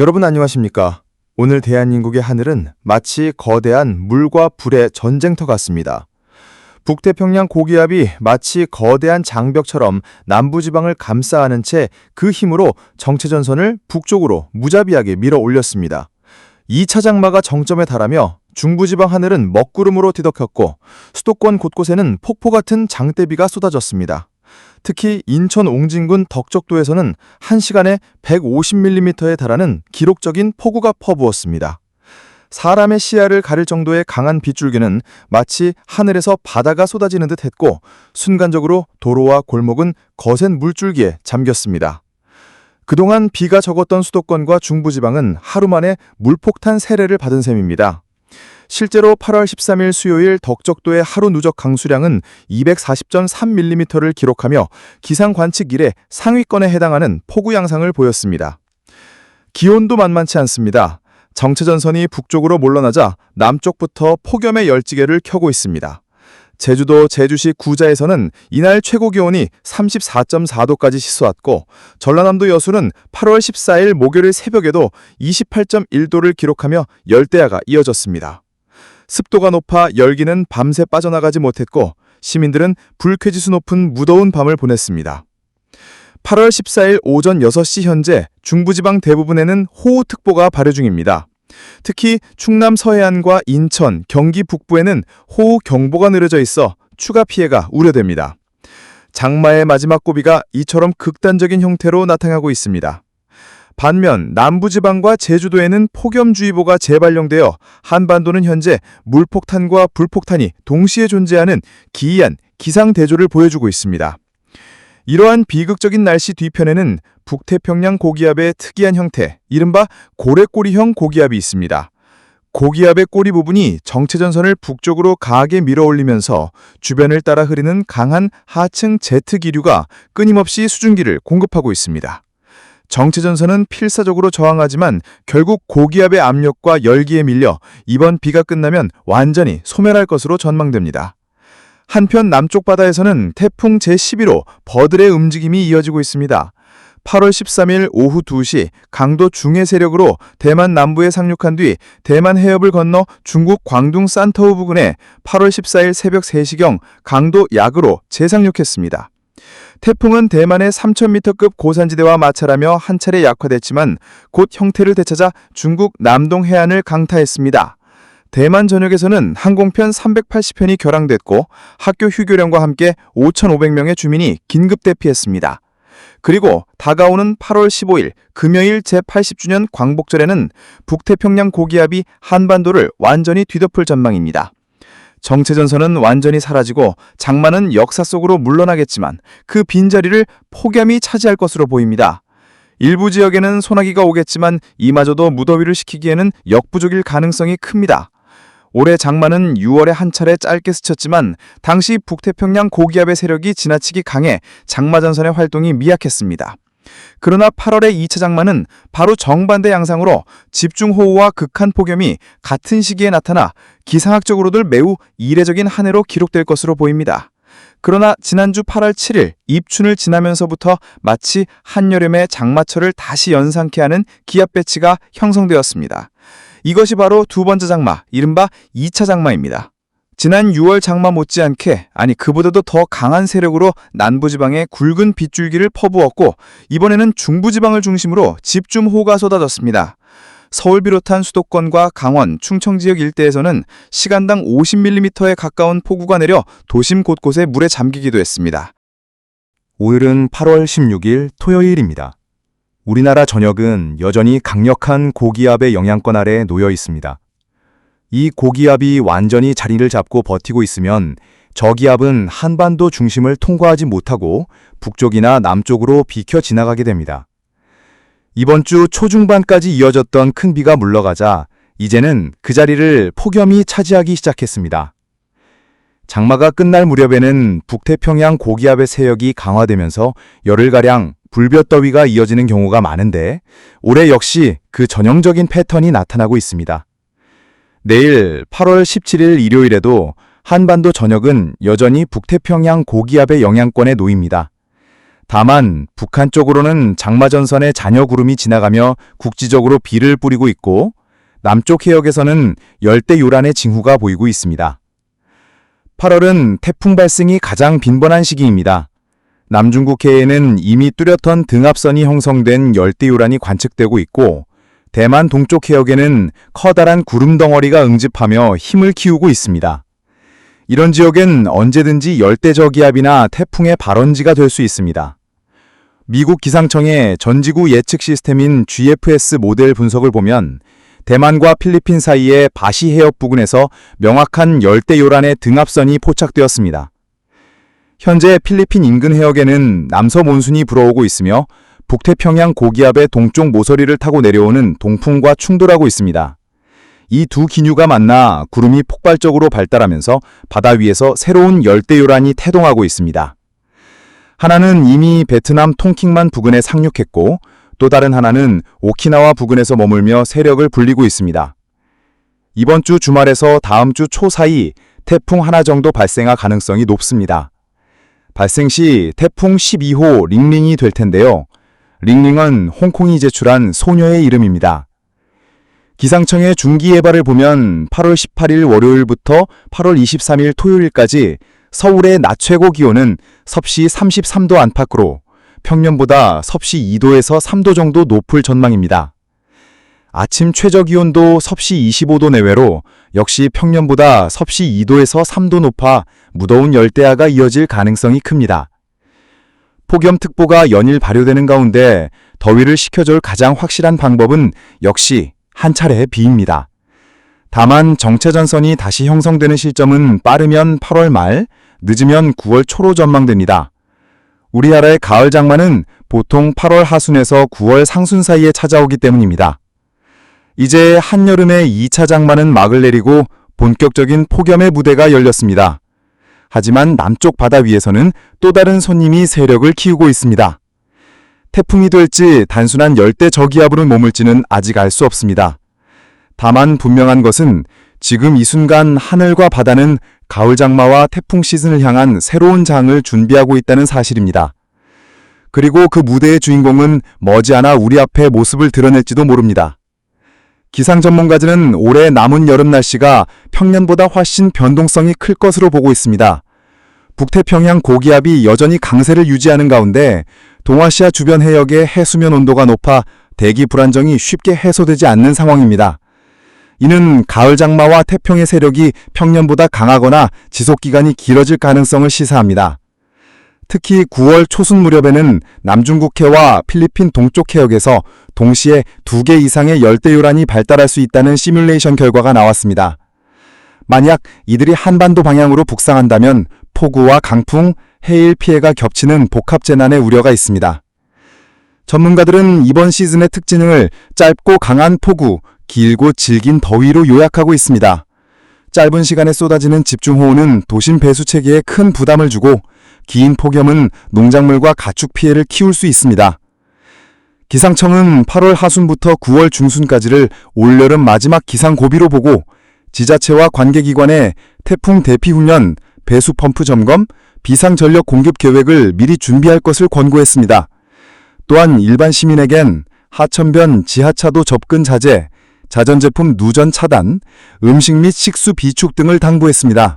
여러분 안녕하십니까? 오늘 대한민국의 하늘은 마치 거대한 물과 불의 전쟁터 같습니다. 북태평양 고기압이 마치 거대한 장벽처럼 남부지방을 감싸 안은 채그 힘으로 정체전선을 북쪽으로 무자비하게 밀어 올렸습니다. 2차 장마가 정점에 달하며 중부지방 하늘은 먹구름으로 뒤덮였고 수도권 곳곳에는 폭포 같은 장대비가 쏟아졌습니다. 특히 인천 옹진군 덕적도에서는 1시간에 150mm에 달하는 기록적인 폭우가 퍼부었습니다. 사람의 시야를 가릴 정도의 강한 빗줄기는 마치 하늘에서 바다가 쏟아지는 듯 했고 순간적으로 도로와 골목은 거센 물줄기에 잠겼습니다. 그동안 비가 적었던 수도권과 중부지방은 하루 만에 물폭탄 세례를 받은 셈입니다. 실제로 8월 13일 수요일 덕적도의 하루 누적 강수량은 240.3mm를 기록하며 기상 관측 이래 상위권에 해당하는 폭우 양상을 보였습니다. 기온도 만만치 않습니다. 정체전선이 북쪽으로 물러나자 남쪽부터 폭염의 열지개를 켜고 있습니다. 제주도 제주시 구자에서는 이날 최고 기온이 34.4도까지 치솟았고 전라남도 여수는 8월 14일 목요일 새벽에도 28.1도를 기록하며 열대야가 이어졌습니다. 습도가 높아 열기는 밤새 빠져나가지 못했고 시민들은 불쾌지수 높은 무더운 밤을 보냈습니다. 8월 14일 오전 6시 현재 중부지방 대부분에는 호우특보가 발효 중입니다. 특히 충남 서해안과 인천, 경기 북부에는 호우 경보가 내려져 있어 추가 피해가 우려됩니다. 장마의 마지막 고비가 이처럼 극단적인 형태로 나타나고 있습니다. 반면 남부지방과 제주도에는 폭염주의보가 재발령되어 한반도는 현재 물폭탄과 불폭탄이 동시에 존재하는 기이한 기상대조를 보여주고 있습니다. 이러한 비극적인 날씨 뒤편에는 북태평양 고기압의 특이한 형태, 이른바 고래꼬리형 고기압이 있습니다. 고기압의 꼬리 부분이 정체전선을 북쪽으로 강하게 밀어올리면서 주변을 따라 흐르는 강한 하층 제트 기류가 끊임없이 수증기를 공급하고 있습니다. 정체전선은 필사적으로 저항하지만 결국 고기압의 압력과 열기에 밀려 이번 비가 끝나면 완전히 소멸할 것으로 전망됩니다. 한편 남쪽 바다에서는 태풍 제11호 버들의 움직임이 이어지고 있습니다. 8월 13일 오후 2시 강도 중해 세력으로 대만 남부에 상륙한 뒤 대만 해협을 건너 중국 광둥 산터우 부근에 8월 14일 새벽 3시경 강도 약으로 재상륙했습니다. 태풍은 대만의 3,000m급 고산지대와 마찰하며 한 차례 약화됐지만 곧 형태를 되찾아 중국 남동 해안을 강타했습니다. 대만 전역에서는 항공편 380편이 결항됐고 학교 휴교령과 함께 5,500명의 주민이 긴급 대피했습니다. 그리고 다가오는 8월 15일 금요일 제80주년 광복절에는 북태평양 고기압이 한반도를 완전히 뒤덮을 전망입니다. 정체전선은 완전히 사라지고 장마는 역사 속으로 물러나겠지만 그 빈자리를 폭염이 차지할 것으로 보입니다. 일부 지역에는 소나기가 오겠지만 이마저도 무더위를 식히기에는 역부족일 가능성이 큽니다. 올해 장마는 6월에 한 차례 짧게 스쳤지만 당시 북태평양 고기압의 세력이 지나치게 강해 장마 전선의 활동이 미약했습니다. 그러나 8월의 2차 장마는 바로 정반대 양상으로 집중호우와 극한 폭염이 같은 시기에 나타나 기상학적으로들 매우 이례적인 한 해로 기록될 것으로 보입니다. 그러나 지난주 8월 7일 입춘을 지나면서부터 마치 한여름의 장마철을 다시 연상케 하는 기압 배치가 형성되었습니다. 이것이 바로 두 번째 장마, 이른바 2차 장마입니다. 지난 6월 장마 못지않게 아니 그보다도 더 강한 세력으로 남부지방에 굵은 빗줄기를 퍼부었고 이번에는 중부지방을 중심으로 집중호우가 쏟아졌습니다. 서울 비롯한 수도권과 강원, 충청 지역 일대에서는 시간당 50mm에 가까운 폭우가 내려 도심 곳곳에 물에 잠기기도 했습니다. 오늘은 8월 16일 토요일입니다. 우리나라 전역은 여전히 강력한 고기압의 영향권 아래 놓여 있습니다. 이 고기압이 완전히 자리를 잡고 버티고 있으면 저기압은 한반도 중심을 통과하지 못하고 북쪽이나 남쪽으로 비켜 지나가게 됩니다. 이번 주 초중반까지 이어졌던 큰 비가 물러가자 이제는 그 자리를 폭염이 차지하기 시작했습니다. 장마가 끝날 무렵에는 북태평양 고기압의 세력이 강화되면서 열흘가량 불볕더위가 이어지는 경우가 많은데 올해 역시 그 전형적인 패턴이 나타나고 있습니다. 내일 8월 17일 일요일에도 한반도 전역은 여전히 북태평양 고기압의 영향권에 놓입니다. 다만 북한 쪽으로는 장마전선의 잔여 구름이 지나가며 국지적으로 비를 뿌리고 있고 남쪽 해역에서는 열대 요란의 징후가 보이고 있습니다. 8월은 태풍 발생이 가장 빈번한 시기입니다. 남중국 해에는 이미 뚜렷한 등압선이 형성된 열대 요란이 관측되고 있고 대만 동쪽 해역에는 커다란 구름 덩어리가 응집하며 힘을 키우고 있습니다. 이런 지역엔 언제든지 열대저기압이나 태풍의 발원지가 될 수 있습니다. 미국 기상청의 전지구 예측 시스템인 GFS 모델 분석을 보면 대만과 필리핀 사이의 바시 해협 부근에서 명확한 열대 요란의 등압선이 포착되었습니다. 현재 필리핀 인근 해역에는 남서 몬순이 불어오고 있으며 북태평양 고기압의 동쪽 모서리를 타고 내려오는 동풍과 충돌하고 있습니다. 이 두 기류가 만나 구름이 폭발적으로 발달하면서 바다 위에서 새로운 열대 요란이 태동하고 있습니다. 하나는 이미 베트남 통킹만 부근에 상륙했고 또 다른 하나는 오키나와 부근에서 머물며 세력을 불리고 있습니다. 이번 주 주말에서 다음 주 초 사이 태풍 하나 정도 발생할 가능성이 높습니다. 발생 시 태풍 12호 링링이 될 텐데요. 링링은 홍콩이 제출한 소녀의 이름입니다. 기상청의 중기 예발을 보면 8월 18일 월요일부터 8월 23일 토요일까지 서울의 낮 최고 기온은 섭씨 33도 안팎으로 평년보다 섭씨 2도에서 3도 정도 높을 전망입니다. 아침 최저 기온도 섭씨 25도 내외로 역시 평년보다 섭씨 2도에서 3도 높아 무더운 열대야가 이어질 가능성이 큽니다. 폭염특보가 연일 발효되는 가운데 더위를 식혀줄 가장 확실한 방법은 역시 한 차례의 비입니다. 다만 정체전선이 다시 형성되는 시점은 빠르면 8월 말, 늦으면 9월 초로 전망됩니다. 우리나라의 가을 장마는 보통 8월 하순에서 9월 상순 사이에 찾아오기 때문입니다. 이제 한여름의 2차 장마는 막을 내리고 본격적인 폭염의 무대가 열렸습니다. 하지만 남쪽 바다 위에서는 또 다른 손님이 세력을 키우고 있습니다. 태풍이 될지 단순한 열대 저기압으로 머물지는 아직 알 수 없습니다. 다만 분명한 것은 지금 이 순간 하늘과 바다는 가을 장마와 태풍 시즌을 향한 새로운 장을 준비하고 있다는 사실입니다. 그리고 그 무대의 주인공은 머지않아 우리 앞에 모습을 드러낼지도 모릅니다. 기상 전문가들은 올해 남은 여름 날씨가 평년보다 훨씬 변동성이 클 것으로 보고 있습니다. 북태평양 고기압이 여전히 강세를 유지하는 가운데 동아시아 주변 해역의 해수면 온도가 높아 대기 불안정이 쉽게 해소되지 않는 상황입니다. 이는 가을 장마와 태평의 세력이 평년보다 강하거나 지속 기간이 길어질 가능성을 시사합니다. 특히 9월 초순 무렵에는 남중국해와 필리핀 동쪽 해역에서 동시에 두개 이상의 열대 요란이 발달할 수 있다는 시뮬레이션 결과가 나왔습니다. 만약 이들이 한반도 방향으로 북상한다면 폭우와 강풍, 해일 피해가 겹치는 복합 재난의 우려가 있습니다. 전문가들은 이번 시즌의 특징을 짧고 강한 폭우, 길고 질긴 더위로 요약하고 있습니다. 짧은 시간에 쏟아지는 집중호우는 도심 배수 체계에 큰 부담을 주고 긴 폭염은 농작물과 가축 피해를 키울 수 있습니다. 기상청은 8월 하순부터 9월 중순까지를 올여름 마지막 기상 고비로 보고 지자체와 관계기관의 태풍 대피 훈련, 배수 펌프 점검, 비상 전력 공급 계획을 미리 준비할 것을 권고했습니다. 또한 일반 시민에겐 하천변 지하차도 접근 자제, 자전제품 누전 차단, 음식 및 식수 비축 등을 당부했습니다.